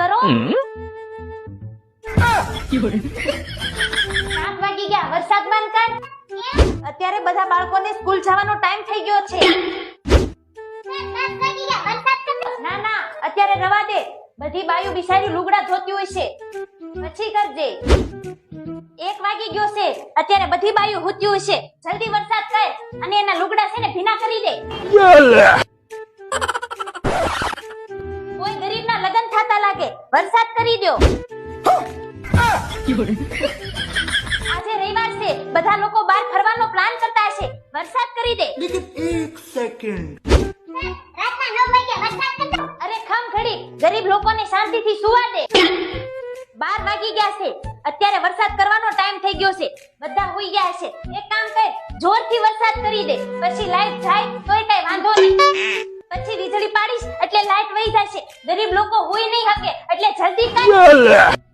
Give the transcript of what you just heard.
કરો? સાત વાગી ગયા વરસાદ બંધ કર. અત્યારે બધા બાળકોને સ્કૂલ જવાનો ટાઈમ થઈ ગયો છે. ના ના અત્યારે રવા દે. બધી બાયું બિસારી લુગડા ધોતી હોય છે. પછી કરજે. એક વાગી ગયો છે. અત્યારે બધી બાયું હોતી હોય છે. જલ્દી વરસાદ કર અને એના લુગડા છે ને ભીના કરી દે. છાતા લાગે. વરસાદ કરી દો આજે રવિવાર છે. બધા લોકો બહાર ફરવાનો પ્લાન કરતા હશે. વરસાદ કરી દે. એક સેકન્ડ અરે ખમ ઘડી ગરીબ લોકોને શાંતિથી સુવા દે. બાર વાગી ગયા છે. અત્યારે વરસાદ કરવાનો ટાઈમ થઈ ગયો છે. બધા હોઈ ગયા છે એક કામ કર. જોરથી વરસાદ કરી દે. પછી લાઈટ જાય તોય કઈ વાંધો નહીં. પછી વીજળી પાડીશ એટલે લાઈટ વહી જશે. ગરીબ લોકો